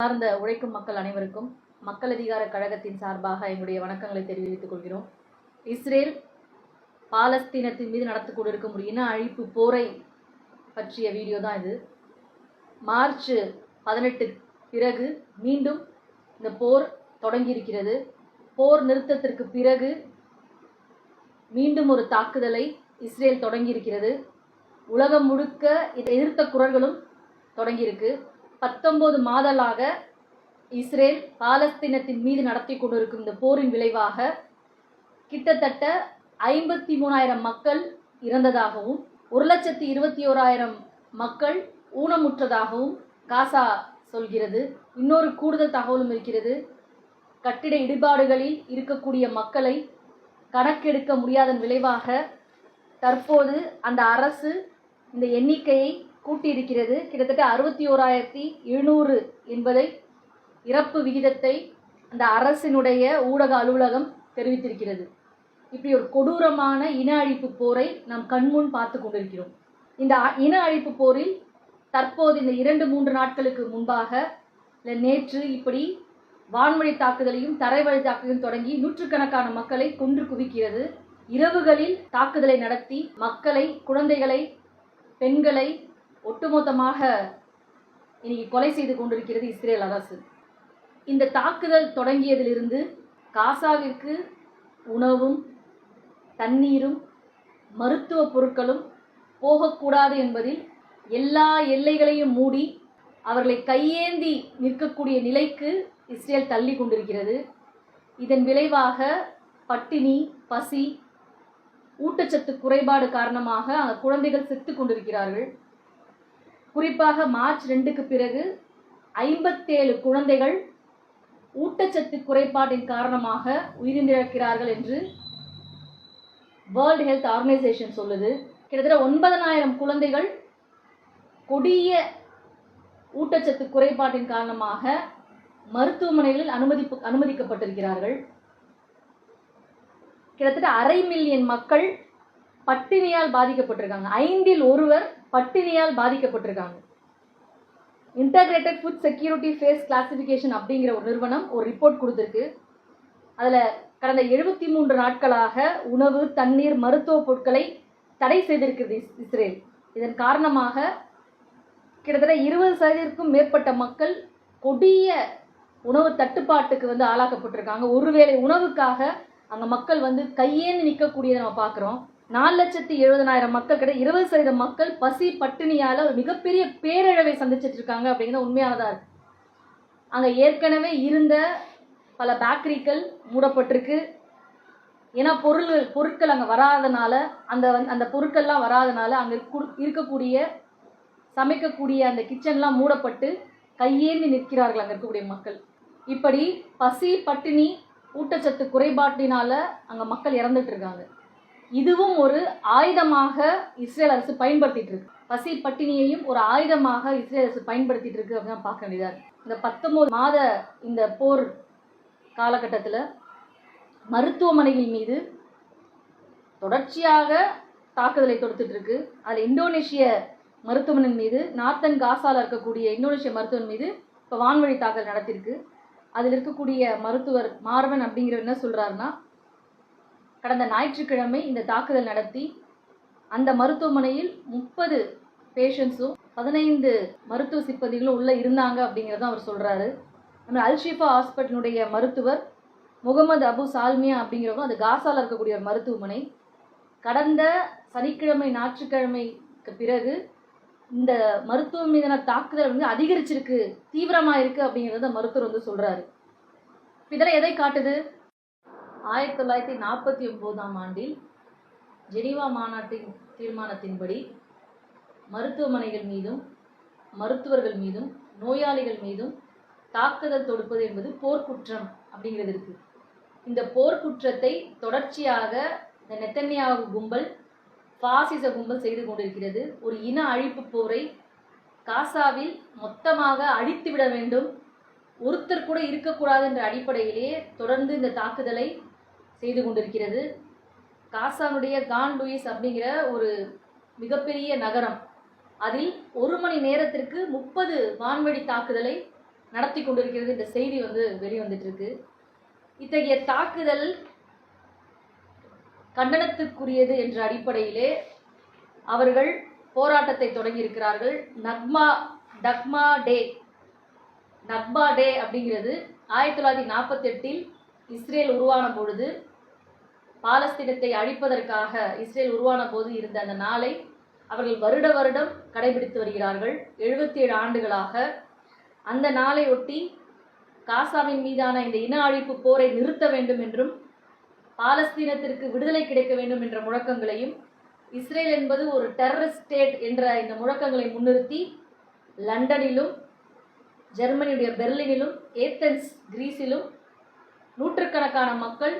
சார்ந்த உழைக்கும் மக்கள் அனைவருக்கும் மக்கள் அதிகார கழகத்தின் சார்பாக எங்களுடைய வணக்கங்களை தெரிவித்துக் கொள்கிறோம். இஸ்ரேல் பாலஸ்தீனத்தின் மீது நடத்தி கொண்டிருக்கும் ஒரு இன அழிப்பு போரை பற்றிய வீடியோ தான் இது. மார்ச் பதினெட்டு பிறகு மீண்டும் இந்த போர் தொடங்கியிருக்கிறது. போர் நிறுத்தத்திற்கு பிறகு மீண்டும் ஒரு தாக்குதலை இஸ்ரேல் தொடங்கியிருக்கிறது. உலகம் முழுக்க இதை எதிர்த்த குரல்களும் தொடங்கியிருக்கு. பத்தொன்பது மாதலாக இஸ்ரேல் பாலஸ்தீனத்தின் மீது நடத்தி கொண்டிருக்கும் இந்த போரின் விளைவாக கிட்டத்தட்ட ஐம்பத்தி மூணாயிரம் மக்கள் இறந்ததாகவும் ஒரு லட்சத்தி இருபத்தி ஓராயிரம் மக்கள் ஊனமுற்றதாகவும் காசா சொல்கிறது. இன்னொரு கூடுதல் தகவலும் இருக்கிறது. கட்டிட இடிபாடுகளில் இருக்கக்கூடிய மக்களை கணக்கெடுக்க முடியாதன் விளைவாக தற்போது அந்த அரசு இந்த எண்ணிக்கையை கூட்டியிருக்கிறது. கிட்டத்தட்ட அறுபத்தி ஓராயிரத்தி எழுநூறு என்பதை இறப்பு விகிதத்தை அந்த அரசினுடைய ஊடக அலுவலகம் தெரிவித்திருக்கிறது. இப்படி ஒரு கொடூரமான இன அழிப்பு போரை நாம் கண்முன் பார்த்து கொண்டிருக்கிறோம். இந்த இன அழிப்பு போரில் தற்போது இந்த இரண்டு மூன்று நாட்களுக்கு முன்பாக இல்லை நேற்று இப்படி வான்வழி தாக்குதலையும் தரைவழி தாக்குதலையும் தொடங்கி நூற்றுக்கணக்கான மக்களை கொன்று குவிக்கிறது. இரவுகளில் தாக்குதலை நடத்தி மக்களை குழந்தைகளை பெண்களை ஒட்டுமொத்தமாக இன்னைக்கு கொலை செய்து கொண்டிருக்கிறது இஸ்ரேல் அரசு. இந்த தாக்குதல் தொடங்கியதிலிருந்து காசாவிற்கு உணவும் தண்ணீரும் மருத்துவ பொருட்களும் போகக்கூடாது என்பதில் எல்லா எல்லைகளையும் மூடி அவர்களை கையேந்தி நிற்கக்கூடிய நிலைக்கு இஸ்ரேல் தள்ளி கொண்டிருக்கிறது. இதன் விளைவாக பட்டினி பசி ஊட்டச்சத்து குறைபாடு காரணமாக அங்க குழந்தைகள் செத்து கொண்டிருக்கிறார்கள். குறிப்பாக மார்ச் ரெண்டுக்கு பிறகு ஐம்பத்தேழு குழந்தைகள் ஊட்டச்சத்து குறைபாட்டின் காரணமாக உயிரிழக்கிறார்கள் என்று வேர்ல்டு ஹெல்த் ஆர்கனைசேஷன் சொல்லுது. கிட்டத்தட்ட ஒன்பதனாயிரம் குழந்தைகள் கொடிய ஊட்டச்சத்து குறைபாட்டின் காரணமாக மருத்துவமனைகளில் அனுமதி அனுமதிக்கப்பட்டிருக்கிறார்கள். கிட்டத்தட்ட அரை மில்லியன் மக்கள் பட்டினியால் பாதிக்கப்பட்டிருக்காங்க. ஐந்தில் ஒருவர் பட்டினியால் பாதிக்கப்பட்டிருக்காங்க. Integrated food security phase classification அப்படிங்கிற ஒரு நிறுவனம் ஒரு ரிப்போர்ட் கொடுத்துருக்கு. அதில் கடந்த எழுபத்தி மூன்று நாட்களாக உணவு தண்ணீர் மருத்துவ பொருட்களை தடை செய்திருக்கிறது இஸ்- இஸ்ரேல். இதன் காரணமாக கிட்டத்தட்ட இருபது சதவீதத்திற்கும் மேற்பட்ட மக்கள் கொடிய உணவு தட்டுப்பாட்டுக்கு வந்து ஆளாக்கப்பட்டிருக்காங்க. ஒருவேளை உணவுக்காக அங்கே மக்கள் வந்து கையேந்து நிற்கக்கூடியதை நம்ம பார்க்குறோம். நாலு லட்சத்தி எழுபதனாயிரம் மக்கள் கிட்ட இருபது சதவீதம் மக்கள் பசி பட்டினியால் ஒரு மிகப்பெரிய பேரழிவை சந்திச்சிட்டு இருக்காங்க அப்படிங்கிறது உண்மையானதாக இருக்கு. அங்கே ஏற்கனவே இருந்த பல பேக்கரிகள் மூடப்பட்டிருக்கு. ஏன்னா பொருள் பொருட்கள் அங்கே வராதனால அந்த அந்த பொருட்கள்லாம் வராதனால அங்கே இருக்கக்கூடிய சமைக்கக்கூடிய அந்த கிச்சன்லாம் மூடப்பட்டு கையேந்தி நிற்கிறார்கள் அங்கே இருக்கக்கூடிய மக்கள். இப்படி பசி பட்டினி ஊட்டச்சத்து குறைபாட்டினால அங்கே மக்கள் இறந்துட்டு இருக்காங்க. இதுவும் ஒரு ஆயுதமாக இஸ்ரேல் அரசு பயன்படுத்திட்டு இருக்கு. பசி பட்டினியையும் ஒரு ஆயுதமாக இஸ்ரேல் அரசு பயன்படுத்திட்டு இருக்கு அப்படின்னு பார்க்க வேண்டியதா இருக்கு. இந்த பத்தொன்பது மாத இந்த போர் காலகட்டத்தில் மருத்துவமனைகள் மீது தொடர்ச்சியாக தாக்குதலை தொடுத்துட்டு இருக்கு. அதில் இந்தோனேஷிய மருத்துவமனை மீது நார்த்தன் காசால இருக்கக்கூடிய இந்தோனேஷிய மருத்துவன் மீது இப்போ வான்வழி தாக்குதல் நடத்தியிருக்கு. அதில் இருக்கக்கூடிய மருத்துவர் மார்வன் அப்படிங்கிறவர் என்ன சொல்கிறாருன்னா கடந்த ஞாயிற்றுக்கிழமை இந்த தாக்குதல் நடத்தி அந்த மருத்துவமனையில் முப்பது பேஷண்ட்ஸும் பதினைந்து மருத்துவ சிப்பந்திகளும் உள்ளே இருந்தாங்க அப்படிங்கிறத அவர் சொல்கிறாரு நம்ம அல்ஷிஃபா ஹாஸ்பிட்டலுடைய மருத்துவர் முகமது அபு சால்மியா அப்படிங்கிறவங்க அது காசால இருக்கக்கூடிய ஒரு மருத்துவமனை. கடந்த சனிக்கிழமை ஞாயிற்றுக்கிழமைக்கு பிறகு இந்த மருத்துவம் மீதான தாக்குதல் வந்து அதிகரிச்சிருக்கு தீவிரமாக இருக்குது அப்படிங்கிறத மருத்துவர் வந்து சொல்கிறாரு இதெல்லாம் எதை காட்டுது? ஆயிரத்தி தொள்ளாயிரத்தி நாற்பத்தி ஒம்போதாம் ஆண்டில் ஜெனீவா மாநாட்டின் தீர்மானத்தின்படி மருத்துவமனைகள் மீதும் மருத்துவர்கள் மீதும் நோயாளிகள் மீதும் தாக்குதல் தொடுப்பது என்பது போர்க்குற்றம் அப்படிங்கிறது இருக்கு. இந்த போர்க்குற்றத்தை தொடர்ச்சியாக இந்த நெத்தன்யாவு கும்பல் பாசிச கும்பல் செய்து கொண்டிருக்கிறது. ஒரு இன அழிப்பு போரை காசாவில் மொத்தமாக அழித்துவிட வேண்டும். ஒருத்தர் கூட இருக்கக்கூடாது என்ற அடிப்படையிலேயே தொடர்ந்து இந்த தாக்குதலை செய்து கொண்டிருக்கிறது. காசானுடைய கான் லூயிஸ் அப்படிங்கிற ஒரு மிகப்பெரிய நகரம். அதில் ஒரு மணி நேரத்திற்கு முப்பது வான்வழி தாக்குதலை நடத்தி கொண்டிருக்கிறது. இந்த செய்தி வந்து வெளிவந்துட்டு இருக்கு இத்தகைய தாக்குதல் கண்டனத்துக்குரியது என்ற அடிப்படையிலே அவர்கள் போராட்டத்தை தொடங்கியிருக்கிறார்கள். நக்மா டக்மா டே நக்மா டே அப்படிங்கிறது ஆயிரத்தி தொள்ளாயிரத்தி நாற்பத்தெட்டில் இஸ்ரேல் உருவான பொழுது பாலஸ்தீனத்தை அழிப்பதற்காக இஸ்ரேல் உருவான போது இருந்த அந்த நாளை அவர்கள் வருட வருடம் கடைபிடித்து வருகிறார்கள். எழுபத்தி ஏழு ஆண்டுகளாக அந்த நாளை ஒட்டி காசாவின் மீதான இந்த இன அழிப்பு போரை நிறுத்த வேண்டும் என்றும் பாலஸ்தீனத்திற்கு விடுதலை கிடைக்க வேண்டும் என்ற முழக்கங்களையும் இஸ்ரேல் என்பது ஒரு டெரரிஸ்ட் ஸ்டேட் என்ற இந்த முழக்கங்களை முன்னிறுத்தி லண்டனிலும் ஜெர்மனியுடைய பெர்லினிலும் ஏத்தன்ஸ் கிரீஸிலும் நூற்றுக்கணக்கான மக்கள்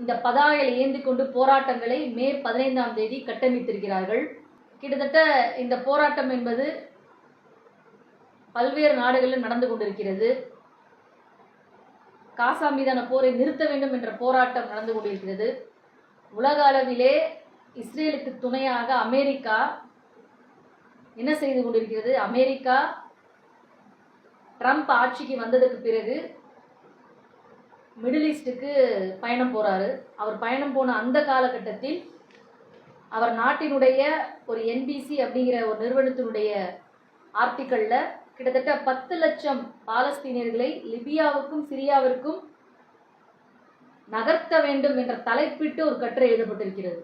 இந்த பதாகையில் ஏந்தி கொண்டு போராட்டங்களை மே பதினைந்தாம் தேதி கட்டமைத்திருக்கிறார்கள். கிட்டத்தட்ட இந்த போராட்டம் என்பது பல்வேறு நாடுகளில் நடந்து கொண்டிருக்கிறது. காசா மீதான போரை நிறுத்த வேண்டும் என்ற போராட்டம் நடந்து கொண்டிருக்கிறது. உலக அளவிலே இஸ்ரேலுக்கு துணையாக அமெரிக்கா என்ன செய்து கொண்டிருக்கிறது? அமெரிக்கா ட்ரம்ப் ஆட்சிக்கு வந்ததற்கு பிறகு மிடில் ஈஸ்ட்டுக்கு பயணம் போறாரு. அவர் பயணம் போன அந்த காலகட்டத்தில் அவர் நாட்டினுடைய ஒரு என்பிசி அப்படிங்கிற ஒரு நிறுவனத்தினுடைய ஆர்டிக்கல்ல கிட்டத்தட்ட பத்து லட்சம் பாலஸ்தீனியர்களை லிபியாவுக்கும் சிரியாவிற்கும் நகர்த்த வேண்டும் என்ற தலைப்பிட்டு ஒரு கட்டுரை எழுதப்பட்டிருக்கிறது.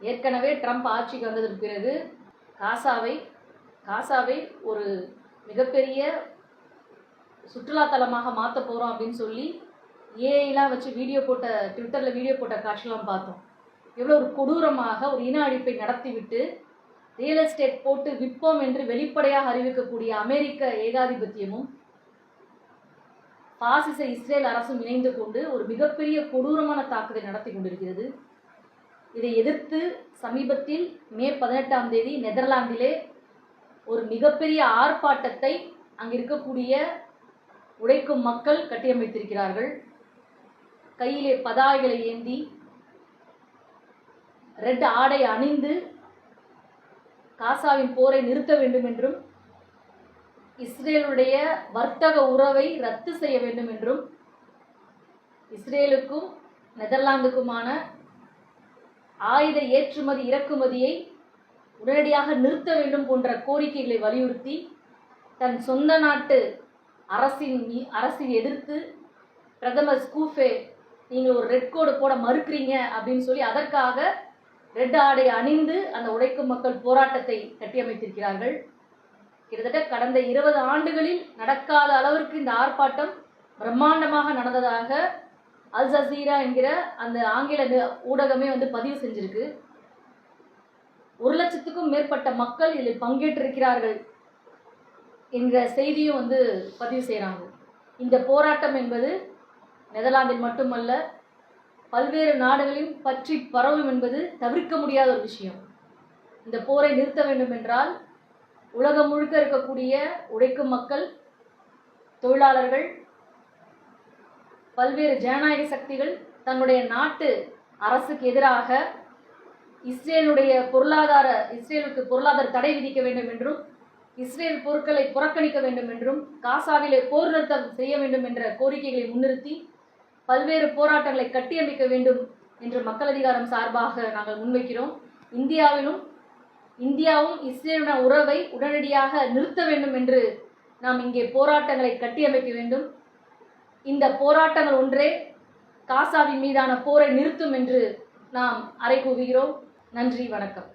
ஏற்கனவே ட்ரம்ப் ஆட்சிக்கு வந்ததற்கு பிறகு காசாவை காசாவை ஒரு மிகப்பெரிய சுற்றுலாத்தலமாக மாற்ற போகிறோம் அப்படின்னு சொல்லி ஏஐலாம் வச்சு வீடியோ போட்ட ட்விட்டரில் வீடியோ போட்ட காட்சிலாம் பார்த்தோம். எவ்வளோ ஒரு கொடூரமாக ஒரு இன அழிப்பை நடத்திவிட்டு ரியல் எஸ்டேட் போட்டு விற்போம் என்று வெளிப்படையாக அறிவிக்கக்கூடிய அமெரிக்க ஏகாதிபத்தியமும் பாசிச இஸ்ரேல் அரசும் இணைந்து கொண்டு ஒரு மிகப்பெரிய கொடூரமான தாக்குதலை நடத்தி கொண்டிருக்கிறது. இதை எதிர்த்து சமீபத்தில் மே பதினெட்டாம் தேதி நெதர்லாந்திலே ஒரு மிகப்பெரிய ஆர்ப்பாட்டத்தை அங்கே இருக்கக்கூடிய உழைக்கும் மக்கள் கட்டியமைத்திருக்கிறார்கள். கையிலே பதாகைகளை ஏந்தி ரெட் ஆடை அணிந்து காசாவின் போரை நிறுத்த வேண்டும் என்றும் இஸ்ரேலுடைய வர்த்தக உறவை ரத்து செய்ய வேண்டும் என்றும் இஸ்ரேலுக்கும் நெதர்லாந்துக்குமான ஆயுத ஏற்றுமதி இறக்குமதியை உடனடியாக நிறுத்த வேண்டும் போன்ற கோரிக்கைகளை வலியுறுத்தி தன் சொந்த நாட்டு அரசின் மீ- அரசை எதிர்த்து பிரதமர் ஸ்கூஃபே நீங்கள் ஒரு ரெட் கோடு போட மறுக்கிறீங்க அப்படின்னு சொல்லி அதற்காக ரெட் ஆடை அணிந்து அந்த உழைக்கும் மக்கள் போராட்டத்தை கட்டியமைத்திருக்கிறார்கள். கிட்டத்தட்ட கடந்த இருபது ஆண்டுகளில் நடக்காத அளவிற்கு இந்த ஆர்ப்பாட்டம் பிரம்மாண்டமாக நடந்ததாக அல் ஜசீரா என்கிற அந்த ஆங்கில ஊடகமே வந்து பதிவு செஞ்சிருக்கு. ஒரு லட்சத்துக்கும் மேற்பட்ட மக்கள் இதில் பங்கேற்றிருக்கிறார்கள். என்கிற செய்தியும் வந்து பதிவு செய்கிறாங்க இந்த போராட்டம் என்பது நெதர்லாந்தில் மட்டுமல்ல பல்வேறு நாடுகளையும் பற்றி பரவும் என்பது தவிர்க்க முடியாத ஒரு விஷயம். இந்த போரை நிறுத்த வேண்டும் என்றால் உலகம் முழுக்க இருக்கக்கூடிய உழைக்கும் மக்கள் தொழிலாளர்கள் பல்வேறு ஜனநாயக சக்திகள் தன்னுடைய நாட்டு அரசுக்கு எதிராக இஸ்ரேலுடைய பொருளாதார இஸ்ரேலுக்கு பொருளாதார தடை விதிக்க வேண்டும் என்றும் இஸ்ரேல் பொருட்களை புறக்கணிக்க வேண்டும் என்றும் காசாவிலே போர் நிறுத்தம் செய்ய வேண்டும் என்ற கோரிக்கைகளை முன்னிறுத்தி பல்வேறு போராட்டங்களை கட்டியமைக்க வேண்டும் என்று மக்கள் அதிகாரம் சார்பாக நாங்கள் முன்வைக்கிறோம். இந்தியாவிலும் இந்தியாவும் இஸ்ரேலுடன் உறவை உடனடியாக நிறுத்த வேண்டும் என்று நாம் இங்கே போராட்டங்களை கட்டியமைக்க வேண்டும். இந்த போராட்டங்கள் ஒன்றே காசாவின் மீதான போரை நிறுத்தும் என்று நாம் அறை கூவுகிறோம் நன்றி வணக்கம்.